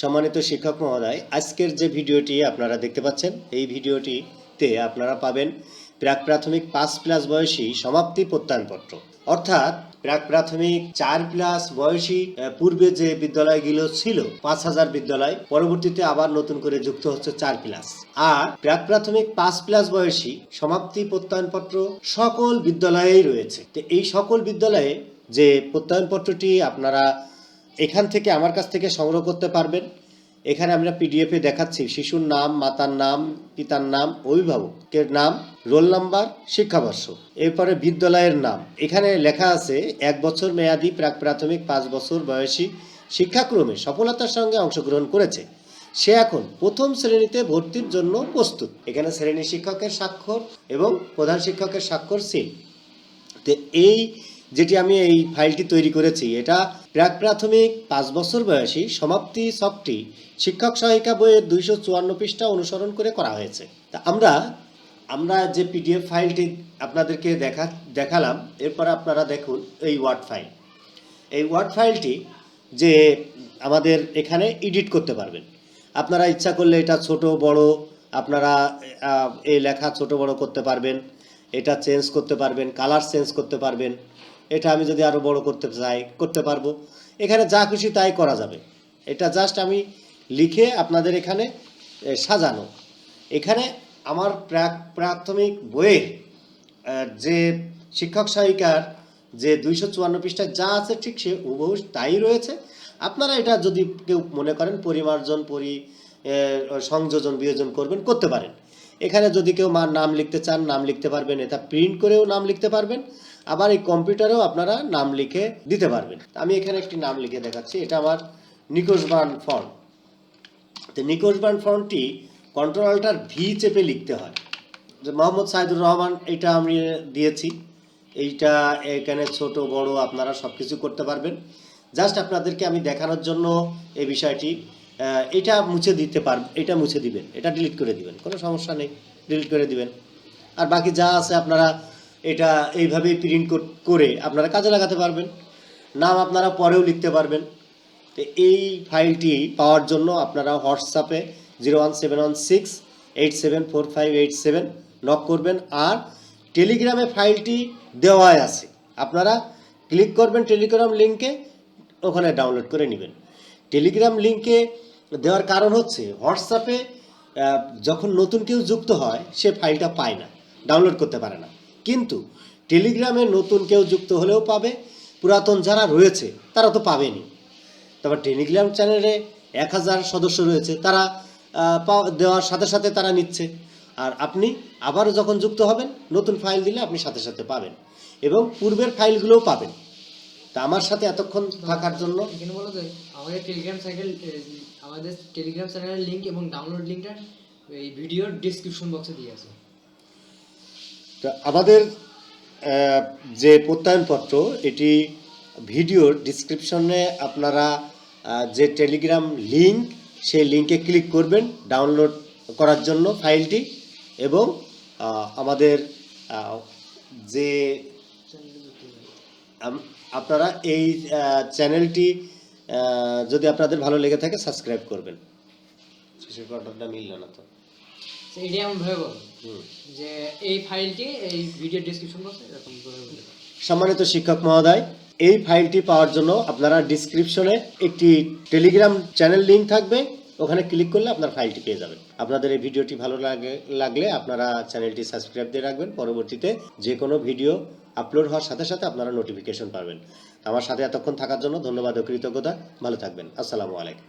সম্মানিত শিক্ষক মহোদয়, আজকের যে ভিডিওটি আপনারা দেখতে পাচ্ছেন, এই ভিডিওটিতে আপনারা পাবেন প্রাক প্রাথমিক পাঁচ প্লাস বয়সী সমাপ্তি প্রত্যয়নপত্র। অর্থাৎ প্রাক প্রাথমিক চার প্লাস বয়সী পূর্বে যে বিদ্যালয়গুলো ছিল, পাঁচ হাজার বিদ্যালয়, পরবর্তীতে আবার নতুন করে যুক্ত হচ্ছে চার প্লাস। আর প্রাক প্রাথমিক পাঁচ প্লাস বয়সী সমাপ্তি প্রত্যয়নপত্র সকল বিদ্যালয়েই রয়েছে। তো এই সকল বিদ্যালয়ে যে প্রত্যয়নপত্রটি আপনারা এখান থেকে আমার কাছ থেকে সংগ্রহ করতে পারবেন। এখানে আমরা পিডিএফে দেখাচ্ছি, শিশুর নাম, মাতার নাম, পিতার নাম, অভিভাবকের নাম, রোল নাম্বার, শিক্ষাবর্ষ, এরপরে বিদ্যালয়ের নাম। এখানে লেখা আছে, এক বছর মেয়াদি, প্রাক প্রাথমিক পাঁচ বছর বয়সী শিক্ষাক্রমে সফলতার সঙ্গে অংশগ্রহণ করেছে। সে এখন প্রথম শ্রেণীতে ভর্তির জন্য প্রস্তুত। এখানে শ্রেণি শিক্ষকের স্বাক্ষর এবং প্রধান শিক্ষকের স্বাক্ষর সিল তো এই যেটি আমি এই ফাইলটি তৈরি করেছি, এটা প্রাক প্রাথমিক পাঁচ বছর বয়সী সমাপ্তি ছকটি শিক্ষক সহায়িকা বইয়ের দুইশো চুয়ান্ন পৃষ্ঠা অনুসরণ করে করা হয়েছে। তা আমরা আমরা যে পিডিএফ ফাইলটি আপনাদেরকে দেখা, দেখালাম, এরপর আপনারা দেখুন এই ওয়ার্ড ফাইল। এই ওয়ার্ড ফাইলটি যে আমাদের এখানে এডিট করতে পারবেন। আপনারা ইচ্ছা করলে এটা ছোট, বড়, আপনারা এই লেখা ছোট, বড় করতে পারবেন, এটা চেঞ্জ করতে পারবেন, কালার চেঞ্জ করতে পারবেন। এটা আমি যদি আরও বড় করতে চাই, করতে পারব। এখানে যা খুশি তাই করা যাবে। এটা জাস্ট আমি লিখে আপনাদের এখানে সাজানো। এখানে আমার প্রাথমিক বইয়ের যে শিক্ষক সহায়িকার যে দুইশো চুয়ান্ন পৃষ্ঠায় যা আছে ঠিক সে হুবহু তাই রয়েছে। আপনারা এটা যদি কেউ মনে করেন পরিমার্জন, পরি সংযোজন, বিয়োজন করবেন, করতে পারেন। এখানে যদি কেউ মার নাম লিখতে চান, নাম লিখতে পারবেন, এটা প্রিন্ট করেও নাম লিখতে পারবেন। আবার এই কম্পিউটারেও আপনারা নাম লিখে দিতে পারবেন। আমি এখানে একটি নাম লিখে দেখাচ্ছি, এটা আমার নিকোশবান ফন্ট তো নিকোশবান ফন্টটি কন্ট্রোল আল্টার ভি চেপে লিখতে হয়। যে মোহাম্মদ সাইদুর রহমান এটা আমি দিয়েছি। এইটা এখানে ছোট, বড়, আপনারা সব কিছু করতে পারবেন। জাস্ট আপনাদেরকে আমি দেখানোর জন্য এই বিষয়টি এটা মুছে দিতে পার, এটা মুছে দিবেন, এটা ডিলিট করে দিবেন, কোনো সমস্যা নেই ডিলিট করে দিবেন। আর বাকি যা আছে আপনারা এটা এইভাবেই প্রিন্ট করে আপনারা কাজে লাগাতে পারবেন। নাম আপনারা পরেও লিখতে পারবেন। তো এই ফাইলটি পাওয়ার জন্য আপনারা হোয়াটসঅ্যাপে zero one seven one six eight seven four five eight seven knock করবেন আর টেলিগ্রামে ফাইলটি দেওয়াই আছে। আপনারা ক্লিক করবেন টেলিগ্রাম লিঙ্কে ওখানে ডাউনলোড করে নেবেন। টেলিগ্রাম লিঙ্কে দেওয়ার কারণ হচ্ছে হোয়াটসঅ্যাপে যখন নতুন কেউ যুক্ত হয়, সে ফাইলটা পায় না, ডাউনলোড করতে পারে না। কিন্তু টেলিগ্রামে নতুন কেউ যুক্ত হলেও পাবে। পুরাতন যারা রয়েছে, তারা তো পাবেনি তারপর টেলিগ্রাম চ্যানেলে এক হাজার সদস্য রয়েছে, তারা দেওয়ার সাথে সাথে তারা নিচ্ছে। আর আপনি আবারও যখন যুক্ত হবেন, নতুন ফাইল দিলে আপনি সাথে সাথে পাবেন এবং পূর্বের ফাইলগুলোও পাবেন। তা আমার সাথে এতক্ষণ থাকার জন্য এখানে বলো যে, আমাদের টেলিগ্রাম সাইকেল আমাদের টেলিগ্রাম চ্যানেলের লিঙ্ক এবং ডাউনলোড লিঙ্কটা এই ভিডিওর ডিসক্রিপশন বক্সে দিয়ে আছে। আমাদের যে প্রত্যয়নপত্র, এটি ভিডিওর ডিসক্রিপশনে আপনারা যে টেলিগ্রাম লিঙ্ক সেই লিঙ্কে ক্লিক করবেন ডাউনলোড করার জন্য ফাইলটি এবং আমাদের যে আপনারা এই চ্যানেলটি যদি আপনাদের ভালো লেগে থাকে, সাবস্ক্রাইব করবেন। মিলল না তো। তো এটাই এমন ভাবে বলো যে এই ফাইলটি এই ভিডিও ডিসক্রিপশন বক্সে এরকম করে সম্মানিত শিক্ষক মহোদয় এই ফাইলটি পাওয়ার জন্য আপনারা ডিসক্রিপশনে একটি টেলিগ্রাম চ্যানেল লিংক থাকবে। ওখানে ক্লিক করলে আপনার ফাইলটি পেয়ে যাবেন। আপনাদের এই ভিডিওটি ভালো লাগে লাগলে আপনারা চ্যানেলটি সাবস্ক্রাইব দিয়ে রাখবেন। পরবর্তীতে যে কোনো ভিডিও আপলোড হওয়ার সাথে সাথে আপনারা নোটিফিকেশন পাবেন। আমার সাথে এতক্ষণ থাকার জন্য ধন্যবাদ ও কৃতজ্ঞতা। ভালো থাকবেন। আসসালামু আলাইকুম।